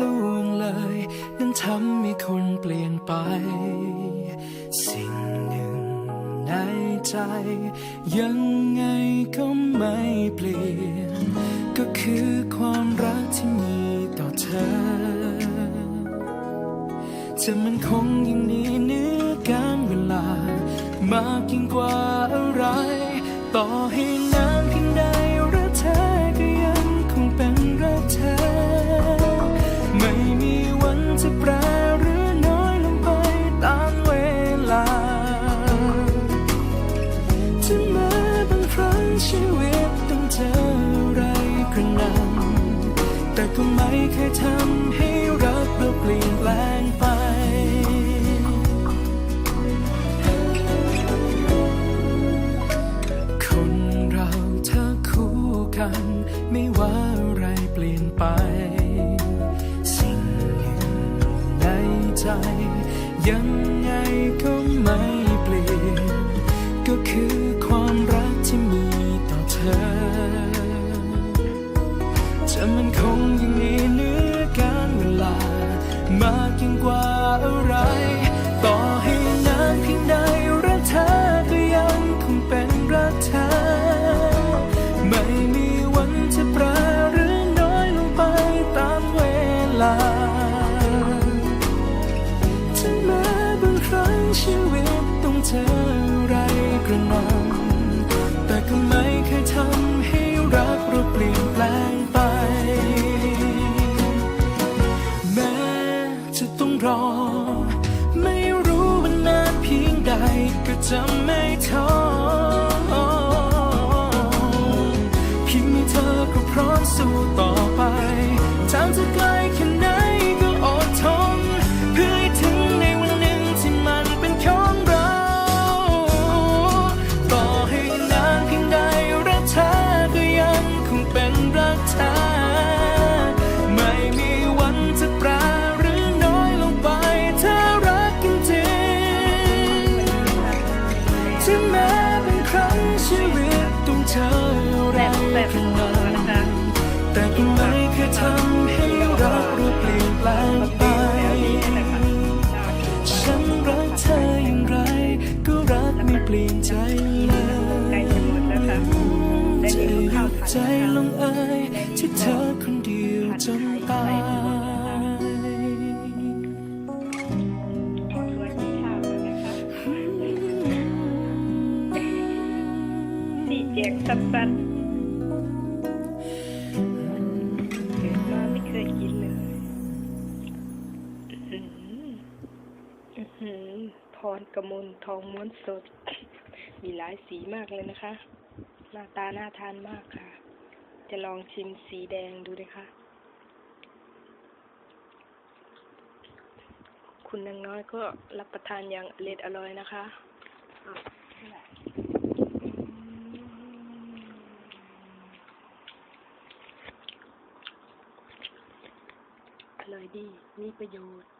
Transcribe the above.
ล่วงเลย นั้นทำให้คนเปลี่ยนไป สิ่งหนึ่งในใจ ยังไงก็ไม่เปลี่ยน ก็คือความรักที่มีต่อเธอ จะมันคงอย่งนี้เนื้อการเวลามากยิ่งกว่า ชีวิตต้องเจออะไรกระหนำแต่ก็ไม่เคยทำให้รักเราเปลี่ยนแปลงไปคนเราถ้าคู่กันไม่ว่าอะไรเปลี่ยนไป สิ่งหนึ่งในใจ ยังไงก็ไม่เปลี่ยน ลาถึงแม้บางครั้งชีวิตต้องเจออะไรกระหน่ำแต่ก็ไม่เคยทำให้รักเราเปลี่ยนแปลงไป แม้จะต้องรอ ไม่รู้ว่านานเพียงใดก็จะไม่ท้อเพียงมีเธอก็พร้อมสู้ต่อไปทางจะไกลแค่ เปลี่ยนใจใกล้จะหมดแล้วค่ะได้จะหข้ายุดใจลงเอยที่เธอคนเดียวจนตายสวัสดีข้าวแล้นะคะสีแจกสัดๆเกิดมาไม่เคยกินเลย อือหืออือหือ พรกมลทองม้วนสด มีหลายสีมากเลยนะคะ หน้าตาน่าทานมากค่ะ จะลองชิมสีแดงดูนะคะ คุณนางน้อยก็รับประทานอย่างอร็ดอร่อยนะคะอร่อยดี มีประโยชน์